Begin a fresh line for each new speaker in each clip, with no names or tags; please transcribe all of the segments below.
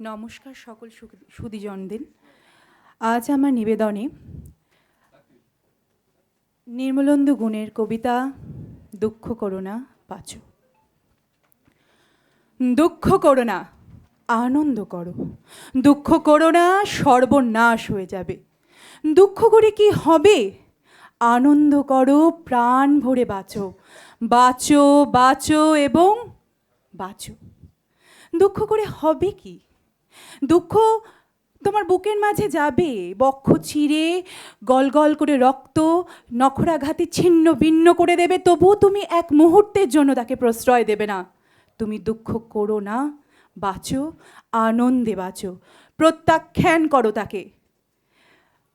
নমস্কার সকল সুধীজনদের আজ আমার নিবেদনে নির্মলন্দু গুণের কবিতা, দুঃখ করোনা পাচু দুঃখ করো না আনন্দ করো। দুঃখ করো না সর্বনাশ হয়ে যাবে। দুঃখ করে কি হবে? আনন্দ করো, প্রাণ ভরে বাঁচো। বাঁচো বাঁচো এবং বাঁচো। দুঃখ করে হবে কি? দুঃখ তোমার বুকের মাঝে যাবে। বক্ষ চিরে গল গল করে রক্ত, নখরাঘাতে ছিন্ন ভিন্ন করে দেবে। তবুও তুমি এক মুহূর্তের জন্য তাকে প্রশ্রয় দেবে না। তুমি দুঃখ করো না, বাঁচো, আনন্দে বাঁচো, প্রত্যাখ্যান করো তাকে।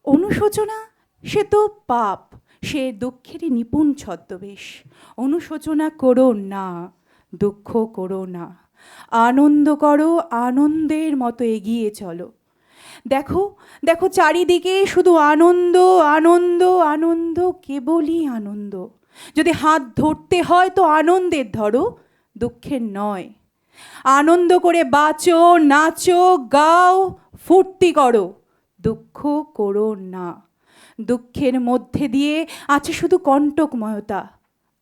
অনুশোচনা, সে তো পাপ, সে দুঃখেরই নিপুণ ছদ্মবেশ। অনুশোচনা করো না, দুঃখ করো না। আনন্দ করো, আনন্দের মতো এগিয়ে চলো। দেখো দেখো চারিদিকে শুধু আনন্দ আনন্দ আনন্দ, কেবলই আনন্দ। যদি হাত ধরতে হয় তো আনন্দের ধরো, দুঃখের নয়। আনন্দ করে বাঁচো, নাচো, গাও, ফুর্তি করো, দুঃখ করো না। দুঃখের মধ্যে দিয়ে আছে শুধু কণ্টকময়তা,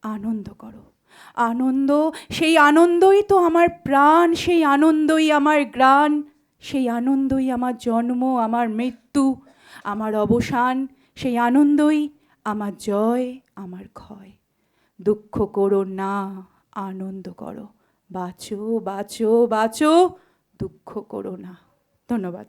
আনন্দ করো। আনন্দ, সেই আনন্দই তো আমার প্রাণ, সেই আনন্দই আমার গ্রাণ, সেই আনন্দই আমার জন্ম, আমার মৃত্যু, আমার অবসান, সেই আনন্দই আমার জয়, আমার ক্ষয়। দুঃখ করো না, আনন্দ করো। বাঁচো বাঁচো বাঁচো, দুঃখ করো না। ধন্যবাদ।